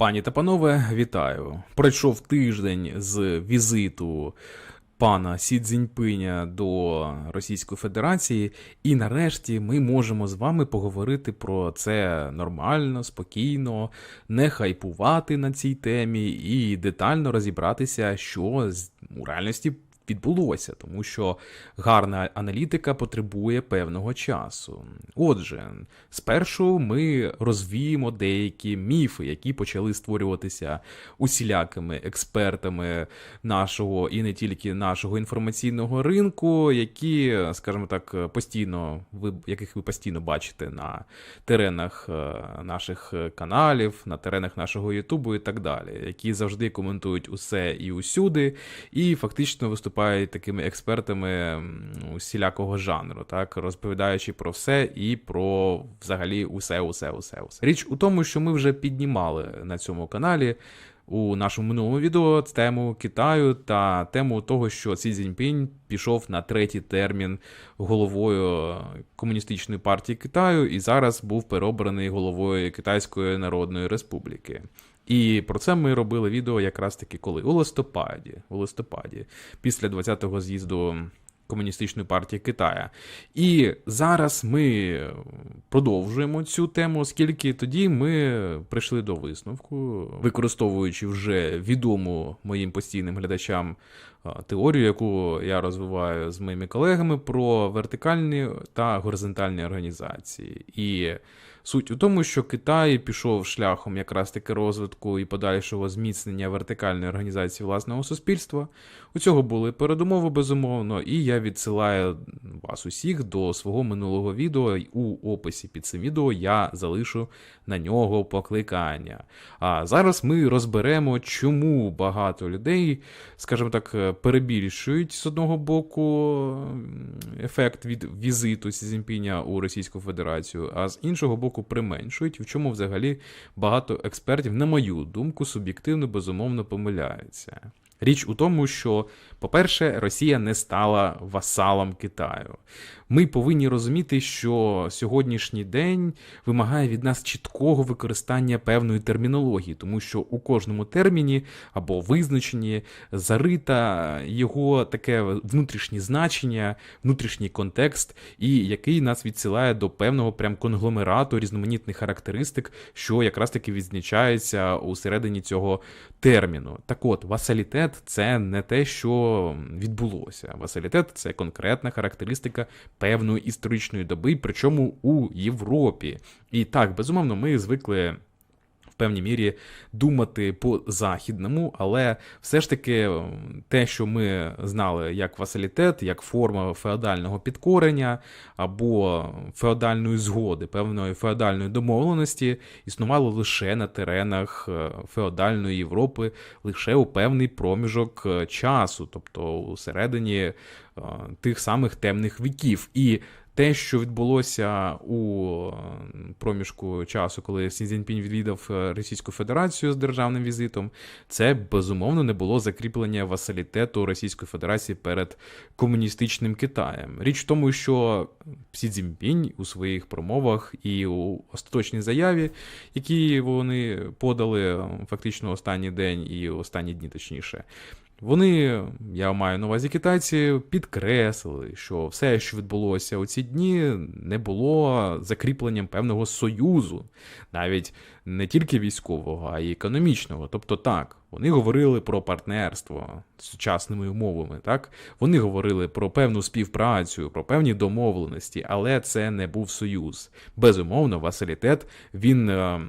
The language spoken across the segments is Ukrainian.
Пані та панове, вітаю! Пройшов тиждень з візиту пана Сі Цзіньпиня до Російської Федерації, і нарешті ми можемо з вами поговорити про це нормально, спокійно, не хайпувати на цій темі і детально розібратися, що у реальності відбулося, тому що гарна аналітика потребує певного часу. Отже, спершу ми розвіємо деякі міфи, які почали створюватися усілякими експертами нашого і не тільки нашого інформаційного ринку, які, скажімо так, постійно ви яких ви постійно бачите на теренах е, наших каналів, на теренах нашого Ютубу і так далі, які завжди коментують усе і усюди, і фактично виступають такими експертами усілякого жанру, так розповідаючи про все і про взагалі усе, усе, усе, усе. Річ у тому, що ми вже піднімали на цьому каналі. У нашому минулому відео тему Китаю та тему того, що Сі Цзіньпінь пішов на третій термін головою комуністичної партії Китаю і зараз був переобраний головою Китайської Народної Республіки. І про це ми робили відео якраз таки коли? У листопаді. У листопаді, після 20-го з'їзду Комуністичної партії Китая. І зараз ми продовжуємо цю тему, оскільки тоді ми прийшли до висновку, використовуючи вже відому моїм постійним глядачам теорію, яку я розвиваю з моїми колегами про вертикальні та горизонтальні організації. І Суть у тому, що Китай пішов шляхом якраз таки розвитку і подальшого зміцнення вертикальної організації власного суспільства. У цього були передумови, безумовно, і я відсилаю вас усіх до свого минулого відео. У описі під цим відео я залишу на нього покликання. А зараз ми розберемо, чому багато людей, скажімо так, перебільшують з одного боку ефект від візиту Сі Цзіньпіня у Російську Федерацію, а з іншого боку применшують, в чому взагалі багато експертів, на мою думку, суб'єктивно безумовно помиляються. Річ у тому, що, по-перше, Росія не стала васалом Китаю. Ми повинні розуміти, що сьогоднішній день вимагає від нас чіткого використання певної термінології, тому що у кожному терміні або визначенні зарита його таке внутрішнє значення, внутрішній контекст, і який нас відсилає до певного прям конгломерату різноманітних характеристик, що якраз таки відзначається у середині цього терміну. Так от, васалітет це не те, що відбулося. Васалітет це конкретна характеристика певної історичної доби, причому у Європі. І так, безумовно, ми звикли. Певній мірі думати по західному, але все ж таки те, що ми знали як васалітет, як форма феодального підкорення або феодальної згоди, певної феодальної домовленості, існувало лише на теренах е, феодальної Європи, лише у певний проміжок е, часу, тобто у середині е, тих самих темних віків. І те, що відбулося у проміжку часу, коли Сі Цзіньпінь відвідав е, Російську Федерацію з державним візитом, це безумовно не було закріплення васалітету Російської Федерації перед комуністичним Китаєм. Річ в тому, що Сі Цзіньпінь у своїх промовах і у остаточній заяві, які вони подали фактично останній день і останні дні, точніше. Вони, я маю на увазі китайці, підкреслили, що все, що відбулося у ці дні, не було закріпленням певного союзу, навіть не тільки військового, а й економічного. Тобто, так, вони говорили про партнерство з сучасними умовами, так вони говорили про певну співпрацю, про певні домовленості, але це не був союз. Безумовно, васалітет він е,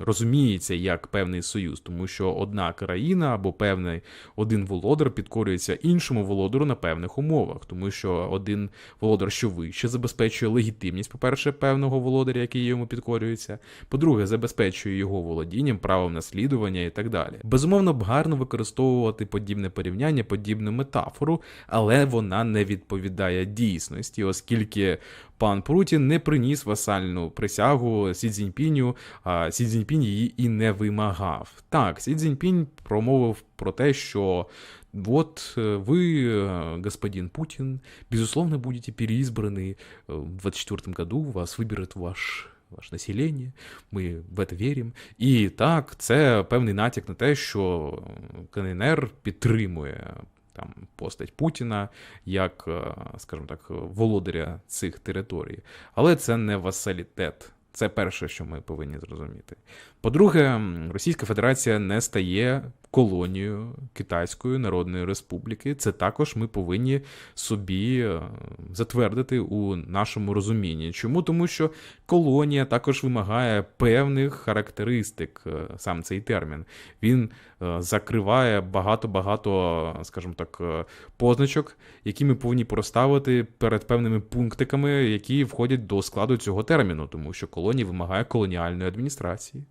розуміється як певний союз, тому що одна країна або певний один володар підкорюється іншому володару на певних умовах, тому що один володар, що вище, забезпечує легітимність, по-перше, певного володаря, який йому підкорюється. По-друге, забезпечує його володінням, правом наслідування і так далі. Безумовно, б гарно використовувати подібне порівняння, подібну метафору, але вона не відповідає дійсності, оскільки пан Путін не приніс васальну присягу Сі Цзіньпіню, а Сі Цзіньпінь її і не вимагав. Так, Сі Цзіньпінь промовив про те, що Вот э, вы, э, господин Путин, безусловно, будете переизбраны э, в 2024 году, вас выберет ваш ваше населення, ми в це віримо. І так, це певний натяк на те, що КНР підтримує там постать Путіна як, е, скажімо так, володаря цих територій. Але це не васалітет. Це перше, що ми повинні зрозуміти. По-друге, Російська Федерація не стає колонією Китайської Народної Республіки. Це також ми повинні собі е, затвердити у нашому розумінні. Чому? Тому що колонія також вимагає певних характеристик, е, сам цей термін. Він е, закриває багато-багато, скажімо так, позначок, які ми повинні проставити перед певними пунктиками, які входять до складу цього терміну, тому що колонія вимагає колоніальної адміністрації.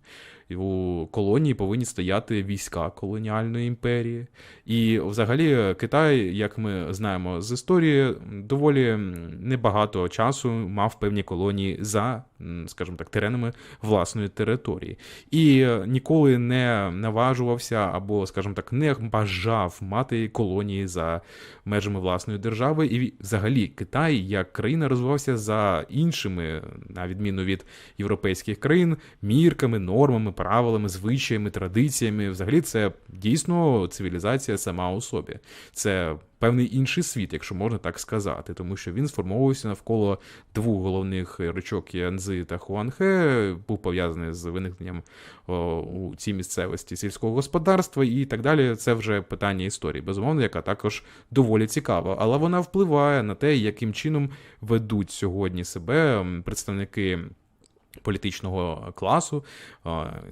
У колонії повинні стояти війська колоніальної імперії. І взагалі Китай, як ми знаємо з історії, доволі небагато часу мав певні колонії за, скажімо так, теренами власної території. І е, ніколи не наважувався або, скажімо так, не бажав мати колонії за межами власної держави. І взагалі Китай як країна розвивався за іншими, на відміну від європейських країн, мірками, нормами, правилами, звичаями, традиціями. Взагалі, це дійсно цивілізація сама у собі. Це певний інший світ, якщо можна так сказати, тому що він сформовувався навколо двох головних речок Янзи та Хуанхе, був пов'язаний з виникненням о, у цій місцевості сільського господарства і так далі. Це вже питання історії, безумовно, яка також доволі цікава, але вона впливає на те, яким чином ведуть сьогодні себе представники політичного класу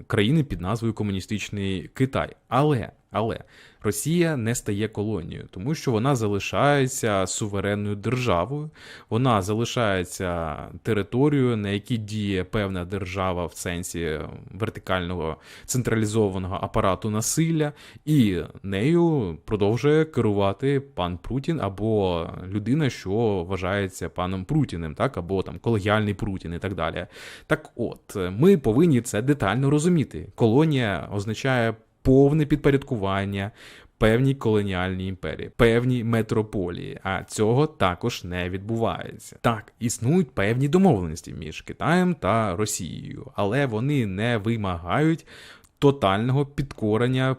країни під назвою Комуністичний Китай. Але, але Росія не стає колонією, тому що вона залишається суверенною державою, вона залишається територією, на якій діє певна держава в сенсі вертикального централізованого апарату насилля, і нею продовжує керувати пан Путін або людина, що вважається паном Прутіним, так або там колегіальний Прутін і так далі. Так от, ми повинні це детально розуміти. Колонія означає повне підпорядкування певній колоніальній імперії, певній метрополії. А цього також не відбувається. Так, існують певні домовленості між Китаєм та Росією, але вони не вимагають тотального підкорення.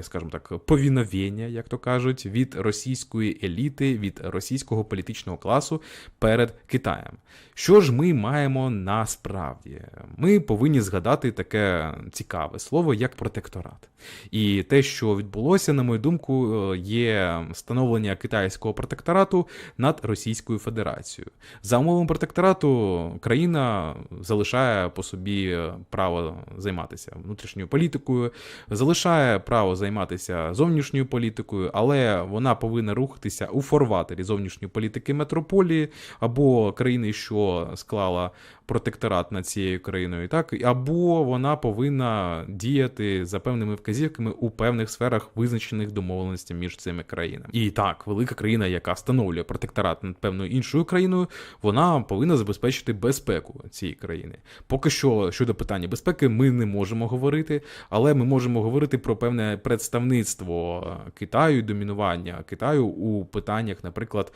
Скажімо так, повіновення, як то кажуть, від російської еліти, від російського політичного класу перед Китаєм. Що ж ми маємо насправді? Ми повинні згадати таке цікаве слово, як протекторат. І те, що відбулося, на мою думку, е, є становлення китайського протекторату над Російською Федерацією. За умовами протекторату країна залишає по собі право займатися внутрішньою політикою, залишає право займатися зовнішньою політикою, але вона повинна рухатися у форватері зовнішньої політики метрополії або країни, що склала протекторат над цією країною, так або вона повинна діяти за певними вказівками у певних сферах визначених домовленостей між цими країнами. І так, велика країна, яка встановлює протекторат над певною іншою країною, вона повинна забезпечити безпеку цієї країни. Поки що щодо питання безпеки, ми не можемо говорити, але ми можемо говорити про певне представництво Китаю, домінування Китаю у питаннях, наприклад,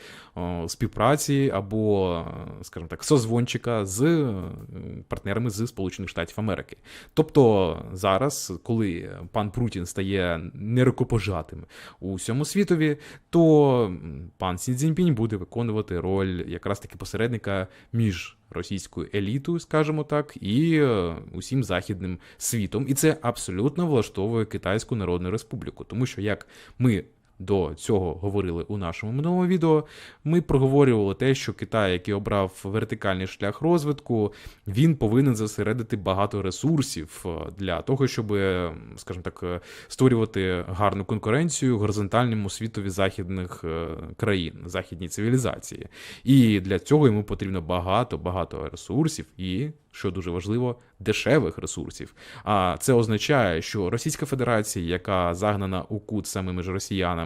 співпраці або, скажімо так, созвончика з е, партнерами з Сполучених Штатів Америки. Тобто зараз, коли пан Путін стає нерукопожатим у всьому світові, то пан Сі Цзіньпінь буде виконувати роль якраз таки посередника між російською елітою, скажімо так, і е, усім західним світом. І це абсолютно влаштовує Китайську Народну Республіку, тому що як ми до цього говорили у нашому минулому відео. Ми проговорювали те, що Китай, який обрав вертикальний шлях розвитку, він повинен зосередити багато ресурсів е, для того, щоб, е, скажімо так, е, створювати гарну конкуренцію горизонтальному світові західних країн, західній цивілізації. І для цього йому потрібно багато багато ресурсів і. Що дуже важливо, дешевих ресурсів. А це означає, що Російська Федерація, яка загнана у кут самими ж росіянами,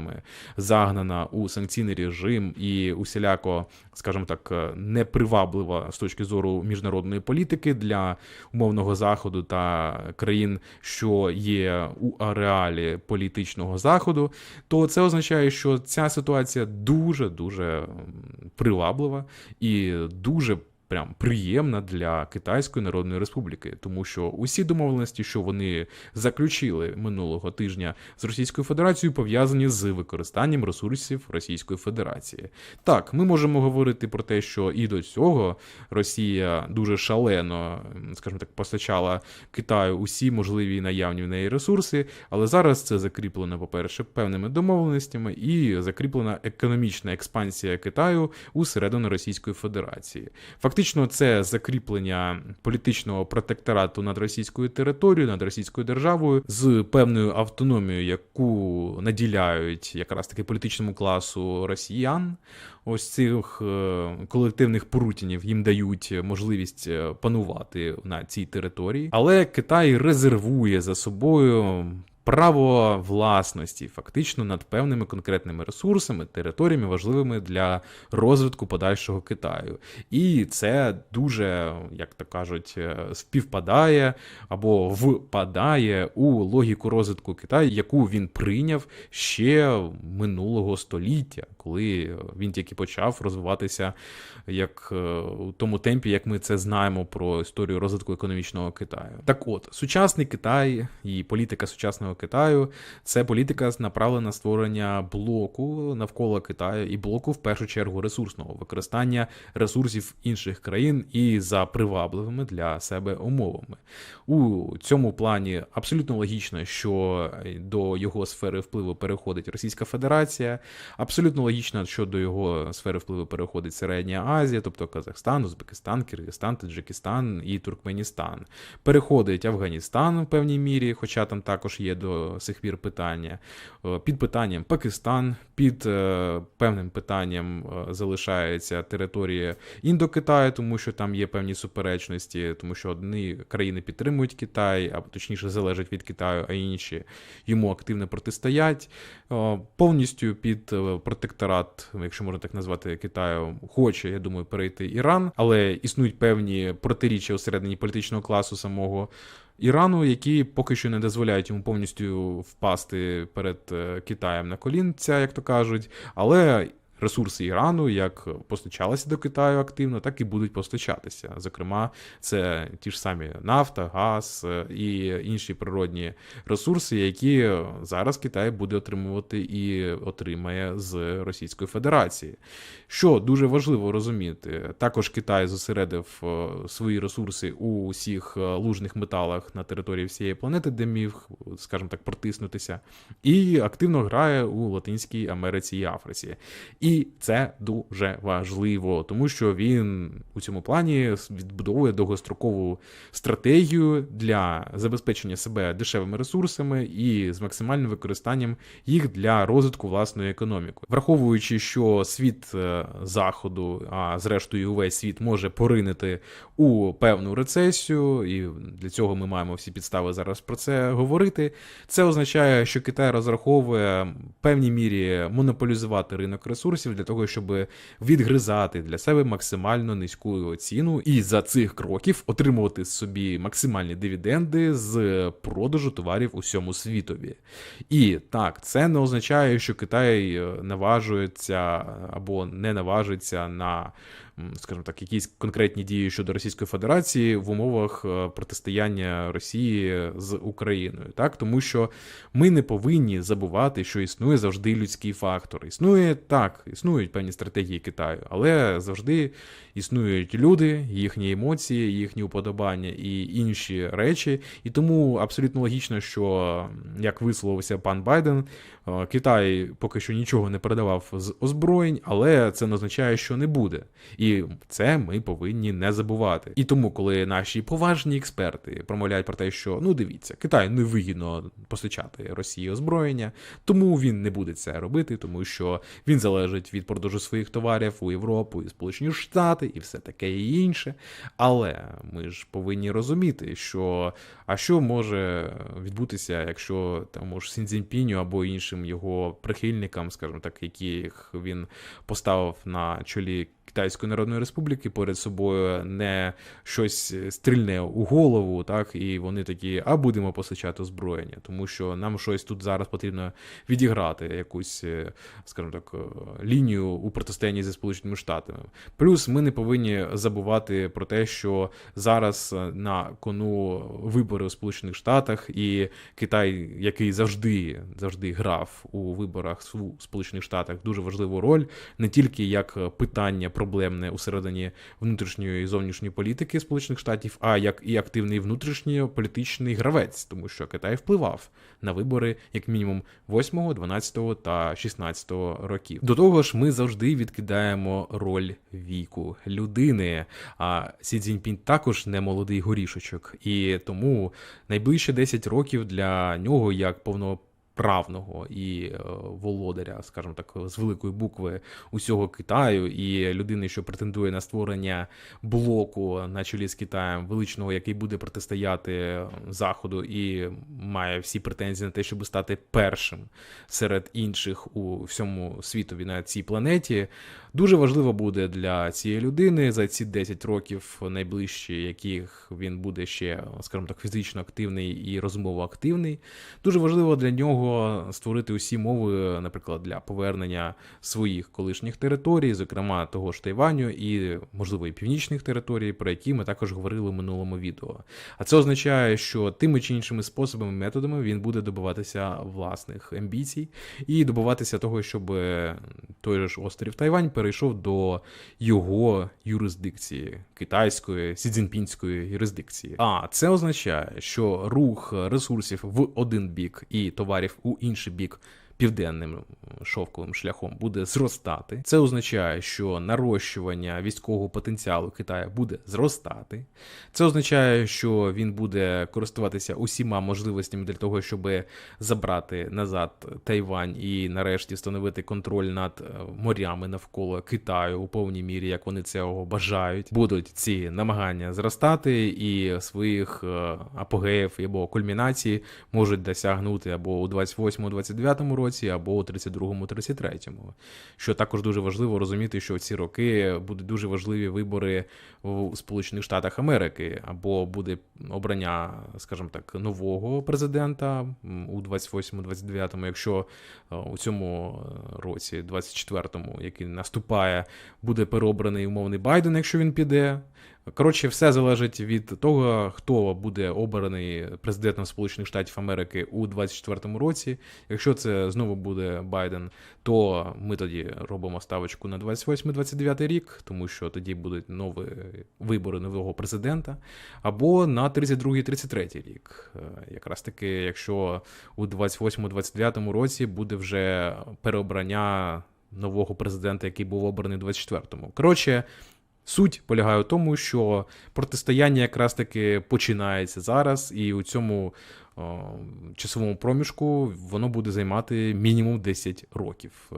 загнана у санкційний режим і усіляко, скажімо так, е, неприваблива з точки зору міжнародної політики для умовного заходу та країн, що є у ареалі політичного заходу, то це означає, що ця ситуація дуже дуже приваблива і дуже прям приємна для Китайської Народної Республіки, тому що усі домовленості, що вони заключили минулого тижня з Російською Федерацією, пов'язані з використанням ресурсів Російської Федерації. Так, ми можемо говорити про те, що і до цього Росія дуже шалено, скажімо так, постачала Китаю усі можливі наявні в неї ресурси, але зараз це закріплено, по-перше, певними домовленостями і закріплена економічна експансія Китаю у середину Російської Федерації. Фактично, це закріплення політичного протекторату над російською територією, над російською державою з певною автономією, яку наділяють якраз таки політичному класу росіян. Ось цих е, колективних порутінів їм дають можливість е, панувати на цій території, але Китай резервує за собою. Право власності фактично над певними конкретними ресурсами, територіями важливими для розвитку подальшого Китаю, і це дуже, як то кажуть, е, співпадає або впадає у логіку розвитку Китаю, яку він прийняв ще минулого століття, коли він тільки почав розвиватися як е, у тому темпі, як ми це знаємо про історію розвитку економічного Китаю. Так от, сучасний Китай і політика сучасного Китаю це політика направлена на створення блоку навколо Китаю і блоку в першу чергу ресурсного використання ресурсів інших країн і за привабливими для себе умовами. У цьому плані абсолютно логічно, що до його сфери впливу переходить Російська Федерація. Абсолютно логічно, що до його сфери впливу переходить Середня Азія, тобто Казахстан, Узбекистан, Киргизстан, Таджикистан і Туркменістан. Переходить Афганістан в певній мірі, хоча там також є до сих пір питання. Е, Під питанням Пакистан, під е, певним питанням е, залишається територія Індокитаю, тому що там є певні суперечності, тому що одні країни підтримують Китай, або точніше залежать від Китаю, а інші йому активно протистоять. Повністю під е, протекторат, якщо можна так назвати, Китаю, хоче, я думаю, перейти Іран, але існують певні протиріччя усередині політичного класу самого. Ірану, які поки що не дозволяють йому повністю впасти перед е, Китаєм на колінця, як то кажуть, але ресурси Ірану як постачалися до Китаю активно, так і будуть постачатися. Зокрема, це ті ж самі нафта, газ е, і інші природні ресурси, які зараз Китай буде отримувати і отримає з Російської Федерації. Що дуже важливо розуміти, також Китай зосередив е, свої ресурси у усіх е, лужних металах на території всієї планети, де міг, скажімо так, протиснутися, і активно грає у Латинській Америці і Африці. І це дуже важливо, тому що він у цьому плані відбудовує довгострокову стратегію для забезпечення себе дешевими ресурсами і з максимальним використанням їх для розвитку власної економіки, враховуючи, що світ е, заходу, а зрештою увесь світ може поринити у певну рецесію, і для цього ми маємо всі підстави зараз про це говорити. Це означає, що Китай розраховує в певній мірі монополізувати ринок ресурсів для того, щоб відгризати для себе максимально низьку ціну, і за цих кроків отримувати собі максимальні дивіденди з продажу товарів усьому світові. І так, це не означає, що Китай е, наважується або не наважиться на скажімо так, якісь конкретні дії щодо Російської Федерації в умовах е, протистояння Росії з Україною, так тому що ми не повинні забувати, що існує завжди людський фактор. Існує так, існують певні стратегії Китаю, але завжди існують люди, їхні емоції, їхні уподобання і інші речі. І тому абсолютно логічно, що як висловився пан Байден, Китай поки що нічого не передавав з озброєнь, але це не означає, що не буде. І це ми повинні не забувати. І тому, коли наші поважні експерти промовляють про те, що ну дивіться, Китаю невигідно постачати Росії озброєння, тому він не буде це робити, тому що він залежить від продажу своїх товарів у Європу і Сполучені Штати, і все таке і інше. Але ми ж повинні розуміти, що а що може відбутися, якщо тому ж Сінзінпіню або іншим його прихильникам, скажімо так, яких він поставив на чолі Китайської Народної Республіки перед собою не щось стрільне у голову, так і вони такі, а будемо постачати озброєння, тому що нам щось тут зараз потрібно відіграти, якусь, е, скажімо так, е, лінію у протистоянні зі Сполученими Штатами. Плюс ми не повинні забувати про те, що зараз е, на кону вибори у Сполучених Штатах, і Китай, який завжди завжди грав у виборах у Сполучених Штатах, дуже важливу роль не тільки як питання проблемне усередині внутрішньої і зовнішньої політики Сполучених Штатів, а як і активний внутрішньополітичний гравець, тому що Китай впливав на вибори як мінімум 8, 12 та 16 років. До того ж, ми завжди відкидаємо роль віку людини. А Сі Цзіньпінь також не молодий горішочок, і тому найближче 10 років для нього як повно правного і е, володаря, скажімо так, з великої букви усього Китаю, і людини, що претендує на створення блоку на чолі з Китаєм, величного, який буде протистояти Заходу, і має всі претензії на те, щоб стати першим серед інших у всьому світові на цій планеті. Дуже важливо буде для цієї людини за ці 10 років найближчі, яких він буде ще, скажімо так, фізично активний і розумово активний. Дуже важливо для нього створити усі мови, наприклад, для повернення своїх колишніх територій, зокрема того ж Тайваню і, можливо, і північних територій, про які ми також говорили в минулому відео. А це означає, що тими чи іншими способами, методами він буде добиватися власних амбіцій і добиватися того, щоб той же ж острів Тайвань перейшов до його юрисдикції китайської сідзінпінської юрисдикції. А це означає, що рух ресурсів в один бік і товарів у інший бік. Південним шовковим шляхом буде зростати. Це означає, що нарощування військового потенціалу Китаю буде зростати. Це означає, що він буде користуватися усіма можливостями для того, щоб забрати назад Тайвань і нарешті встановити контроль над е, морями навколо Китаю у повній мірі, як вони цього бажають. Будуть ці намагання зростати, і своїх е, апогеїв або кульмінацій можуть досягнути або у 28-29 році році або у 32-му, 33-му. Що також дуже важливо розуміти, що в ці роки будуть дуже важливі вибори у Сполучених Штатах Америки, або буде обрання, скажімо так, нового президента у 28-29, якщо е, у цьому році, 24-му, який наступає, буде переобраний умовний Байден, якщо він піде. Коротше, все залежить від того, хто буде обраний президентом Сполучених Штатів Америки у 2024 році. Якщо це знову буде Байден, то ми тоді робимо ставочку на 28-29 рік, тому що тоді будуть нові вибори нового президента, або на 32-33 рік. Е, якраз таки, якщо у 28-29 році буде вже переобрання нового президента, який був обраний у 24-му. Коротше. Суть полягає в тому, що протистояння якраз таки починається зараз, і у цьому о, часовому проміжку воно буде займати мінімум 10 років.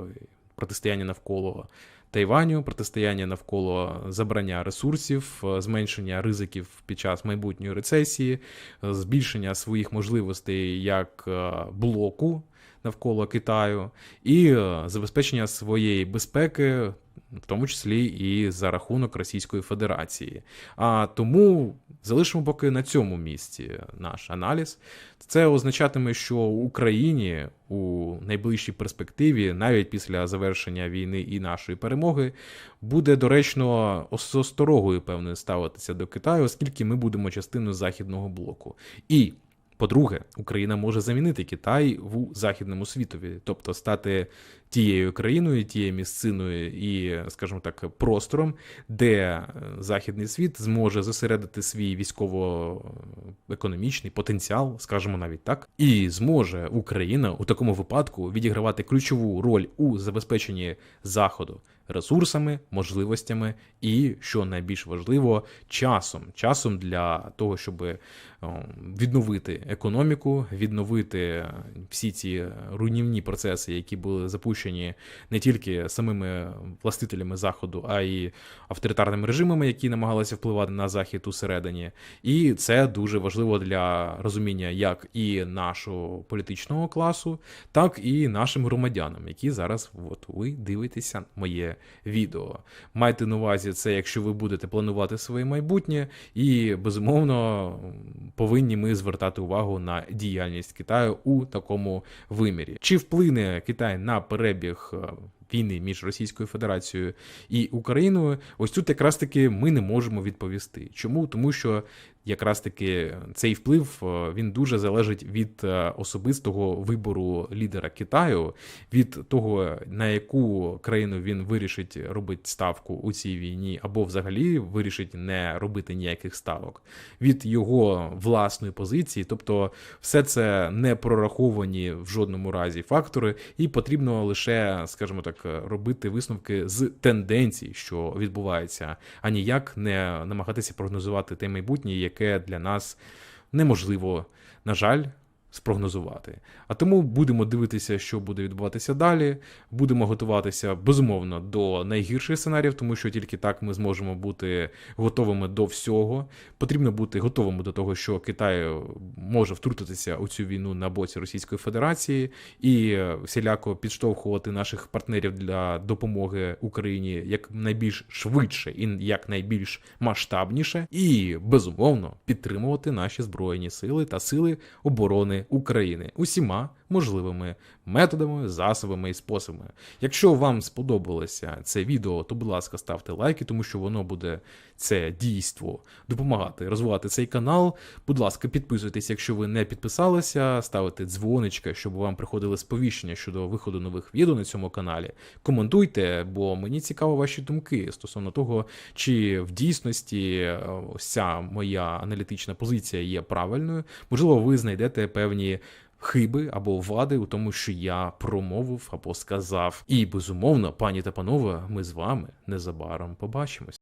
Протистояння навколо Тайваню, протистояння навколо забрання ресурсів, зменшення ризиків під час майбутньої рецесії, збільшення своїх можливостей як блоку навколо Китаю, і забезпечення своєї безпеки в тому числі і за рахунок Російської Федерації. А тому залишимо поки на цьому місці наш аналіз. Це означатиме, що Україні у найближчій перспективі, навіть після завершення війни і нашої перемоги, буде доречно осторогою певною ставитися до Китаю, оскільки ми будемо частиною західного блоку. І по-друге, Україна може замінити Китай в західному світові, тобто стати тією країною, тією місциною і, скажімо так, простором, де західний світ зможе зосередити свій військово-економічний потенціал, скажімо навіть так, і зможе Україна у такому випадку відігравати ключову роль у забезпеченні заходу ресурсами, можливостями і, що найбільш важливо, часом. Часом для того, щоб відновити економіку, відновити всі ці руйнівні процеси, які були запущені не тільки самими властителями заходу, а й авторитарними режимами, які намагалися впливати на захід усередині. І це дуже важливо для розуміння як і нашого політичного класу, так і нашим громадянам, які зараз, от ви дивитеся моє відео. Майте на увазі це, якщо ви будете планувати своє майбутнє, і безумовно повинні ми звертати увагу на діяльність Китаю у такому вимірі. Чи вплине Китай на перебіг е, війни між Російською Федерацією і Україною? Ось тут якраз таки ми не можемо відповісти. Чому? Тому що якраз таки цей вплив е, він дуже залежить від е, особистого вибору лідера Китаю, від того на яку країну він вирішить робити ставку у цій війні, або взагалі вирішить не робити ніяких ставок, від його власної позиції, тобто все це не прораховані в жодному разі фактори, і потрібно лише, скажімо так, робити висновки з тенденцій, що відбувається, а ніяк не намагатися прогнозувати те майбутнє, яке для нас неможливо, на жаль, спрогнозувати. А тому будемо дивитися, що буде відбуватися далі. Будемо готуватися безумовно до найгірших сценаріїв, тому що тільки так ми зможемо бути готовими до всього. Потрібно бути готовими до того, що Китай може втрутитися у цю війну на боці Російської Федерації і всіляко підштовхувати наших партнерів для допомоги Україні як найбільш швидше і як найбільш масштабніше, і безумовно підтримувати наші збройні сили та сили оборони України усіма можливими методами, засобами і способами. Якщо вам сподобалося це відео, то будь ласка, ставте лайки, тому що воно буде це дійство допомагати розвивати цей канал. Будь ласка, підписуйтесь, якщо ви не підписалися, ставите дзвоничка, щоб вам приходили сповіщення щодо виходу нових відео на цьому каналі. Коментуйте, бо мені цікаво ваші думки стосовно того, чи в дійсності е, ось ця моя аналітична позиція є правильною. Можливо, ви знайдете певні. Хиби або вади у тому, що я промовив або сказав. І безумовно, пані та панове, ми з вами незабаром побачимось.